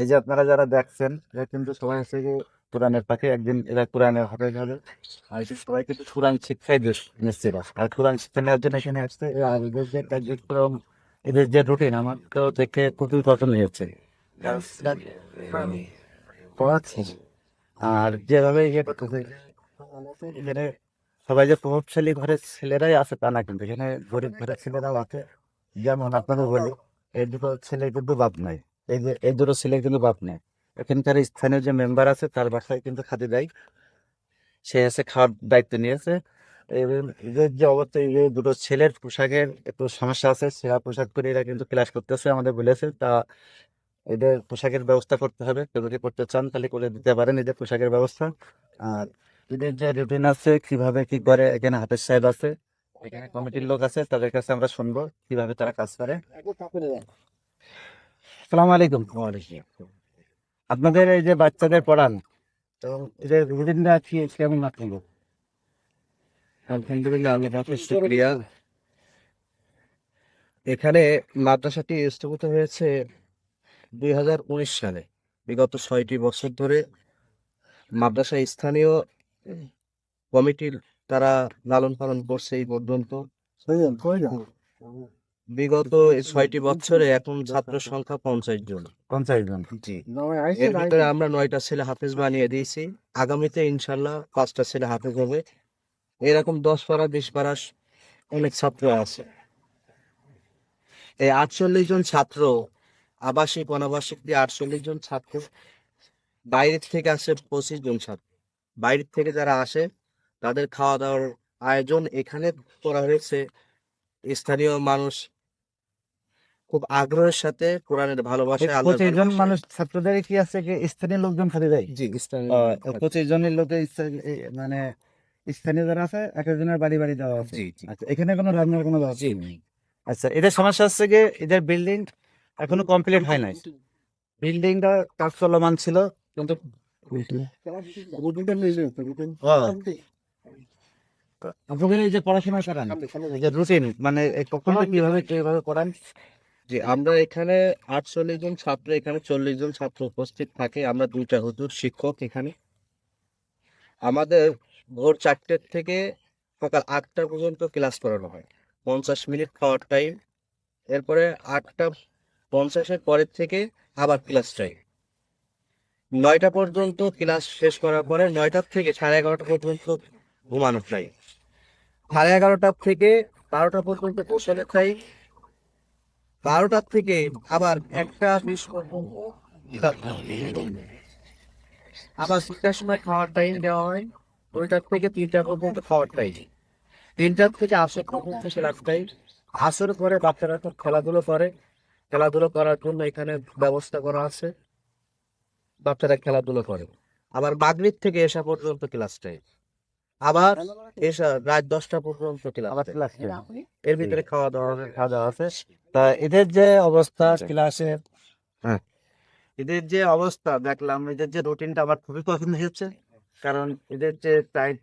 এই যে আপনারা যারা দেখছেন, এরা কিন্তু সবাই হচ্ছে যে কোরআনের পাখি, একদিন এরা কোরআনের হবে হবে আর এটা সবাই কিন্তু কোরআন শিক্ষায় দেশ নিচ্ছে আর কোরআন শিক্ষা নেওয়ার জন্য এখানে আসছে আর এদের যে কার্যক্রম এদের যে রুটিন আমার তো দেখে খুবই পছন্দ হয়েছে। আর যেভাবে ইয়ে করতেছে, এখানে সবাই যে প্রভাবশালী ঘরের ছেলেরাই আছে তা না, কিন্তু এখানে গরিব ঘরের ছেলেরাও আছে। যেমন আপনাদের বলি, এই দুটো ছেলে কিন্তু বাপ নাই। এই দুটো ছেলে কিন্তু বাপ নেই। এখানকার স্থানীয় যে মেম্বার আছে, তার বাসায় কিন্তু খাতে দেয়। সে এসে খাওয়ার দায়িত্ব নিয়েছে। এদের যে অবস্থা, এই দুটো ছেলের পোশাকের একটু সমস্যা আছে, সেরা পোশাক করে এরা কিন্তু ক্লাস করতেছে, আমাদের বলেছে। তা এদের পোশাকের ব্যবস্থা করতে হবে। কেউ যদি করতে চান, তাহলে করে দিতে পারেন এদের পোশাকের ব্যবস্থা। আর এদের যে রুটিন আছে, কীভাবে কি করে, এখানে হাতের সাহেব আছে, এখানে কমিটির লোক আছে, তাদের কাছে আমরা শুনব কীভাবে তারা কাজ করে। সালাম আলাইকুম। আপনাদের এই যে বাচ্চাদের পড়ান তো এদের রুটিনটা কি কেমন আপনাদের আলহামদুলিল্লাহ আল্লাহ এখানে মাদ্রাসাটি স্থাপিত হয়েছে দুই হাজার উনিশ সালে বিগত ছয়টি বছর ধরে। মাদ্রাসা স্থানীয় কমিটির তারা লালন পালন করছে এই পর্যন্ত। বিগত ছয়টি বছরে এখন ছাত্র সংখ্যা পঞ্চাশ জন। পঞ্চাশ জন। জি। এর ভিতরে আমরা নয়টা ছেলে হাফেজ বানিয়ে দিয়েছি। আগামীতে ইনশাল্লাহ পাঁচটা ছেলে হাফেজ হবে। এরকম দশ পারা বিশ স- অনেক ছাত্র আছে। এই আটচল্লিশ জন ছাত্র আবাসিক অনাবাসিক দিয়ে আটচল্লিশ জন ছাত্র। বাইরের থেকে আসে পঁচিশ জন ছাত্র। বাইরের থেকে যারা আসে তাদের খাওয়া দাওয়ার আয়োজন এখানে করা হয়েছে। স্থানীয় মানুষ খুব আগ্রহের সাথে কোরআনের পঁচিশ জন মানুষ ছাত্রদের কি আছে কি স্থানীয় লোকজন খাতে দেয়? জি স্থানীয় পঁচিশ জনের লোকের মানে স্থানীয় যারা আছে এক একজনের বাড়ি বাড়ি দেওয়া আছে। আচ্ছা এখানে কোনো রান্নার কোনো জি। আচ্ছা এদের সমস্যা হচ্ছে যে এদের বিল্ডিং এখনও কমপ্লিট হয় নাই। বিল্ডিংটা কাজ চলমান ছিল। কিন্তু আপনাদের এই যে পড়াশোনা করান রুটিন মানে কখন কীভাবে কীভাবে করান? জি, আমরা এখানে আটচল্লিশ জন ছাত্র, এখানে চল্লিশ জন ছাত্র উপস্থিত থাকে। আমরা দুইটা হুজুর, শিক্ষক এখানে। আমাদের ভোর চারটের থেকে সকাল আটটা পর্যন্ত ক্লাস করানো হয়। পঞ্চাশ মিনিট খাওয়ার টাইম এরপরে আটটা, পঞ্চাশের পরের থেকে আবার ক্লাস টাইম নয়টা পর্যন্ত ক্লাস শেষ করার পরে নয়টার থেকে সাড়ে এগারোটা পর্যন্ত ঘুমানো টাইম সাড়ে এগারোটা থেকে বারোটা পর্যন্ত গোসলের টাইম বারোটার থেকে আবার একটা আবার তিনটার সময় খাওয়ার টাইম দেওয়া হয়। দুইটার থেকে তিনটা পর্যন্ত খাওয়ার টাইম তিনটার থেকে আসর পর্যন্ত খেলার টাইম আসর পরে বাচ্চারা তো খেলাধুলো করে। খেলাধুলো করার জন্য এখানে ব্যবস্থা করা আছে। বাচ্চারা খেলাধুলো করে। আবার মাগরিব থেকে এসা পর্যন্ত ক্লাস টাইম আবার এসা রাত দশটা পর্যন্ত ক্লাস আবার ক্লাস এর ভিতরে খাওয়া দাওয়া খাওয়া দাওয়া আছে। তা এদের যে অবস্থা ক্লাসে হ্যাঁ। এদের যে অবস্থা দেখলাম এদের যে রুটিনটা আমার খুবই পছন্দ হচ্ছে কারণ এদের যে টাইট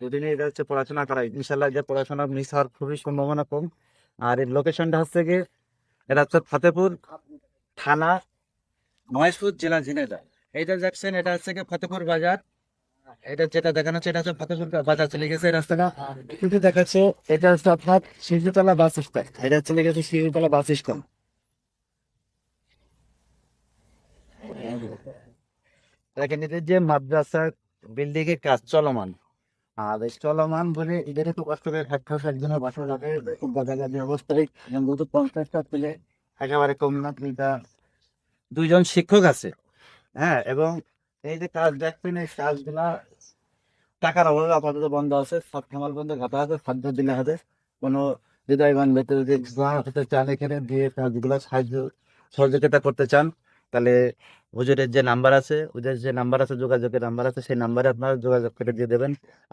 রুটিনে এটা হচ্ছে পড়াশোনা করা ইনশাল্লাহ যে পড়াশোনা মিস হওয়ার খুবই সম্ভাবনা কম। আর এর লোকেশনটা হচ্ছে কি এটা হচ্ছে ফতেপুর থানা মহেশপুর জেলা ঝিনাইদহ। এইটা যাচ্ছেন এটা হচ্ছে কি ফতেপুর বাজার। এটা যেটা দেখানো হচ্ছে এটা হচ্ছে বাজার চলে গেছে রাস্তাটা। কিন্তু দেখাচ্ছে, এটা হচ্ছে আপনার শিশুতলা বাস স্ট্যান্ড। এটা চলে গেছে শিশুতলা বাস স্ট্যান্ড। দেখেন যে মাদ্রাসার বিল্ডিং এর কাজ চলমান। আর চলমান বলে এদের একটু কষ্ট করে থাকতে হবে, একজনের বাসা যাবে খুব অবস্থায়। যেহেতু পঞ্চাশটা পেলে একেবারে কম না দুইজন শিক্ষক আছে। হ্যাঁ এবং এই যে কাজ দেখবেন, এই কাজগুলা টাকার অভাবে আপাতত বন্ধ আছে, সব খামাল বন্ধ, ঘাটা আছে, খাদ্য দিলে হাতে কোনো হৃদয়বান ভেতরে যে হতে চান এখানে, দিয়ে কাজগুলো সাহায্য সহযোগিতা করতে চান, তাহলে হুজুরের যে নাম্বার আছে, ওদের যে নাম্বার আছে, যোগাযোগের নাম্বার আছে, সেই নাম্বারে আপনারা যোগাযোগ করে দিয়ে দেবেন।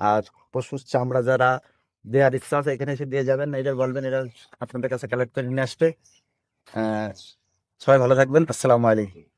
আর পশুর চামড়া যারা দেওয়ার ইচ্ছা আছে, এখানে এসে দিয়ে যাবেন। এটা বলবেন, এরা আপনাদের কাছে কালেক্ট করে নিয়ে আসবে। সবাই ভালো থাকবেন। আসসালামু আলাইকুম।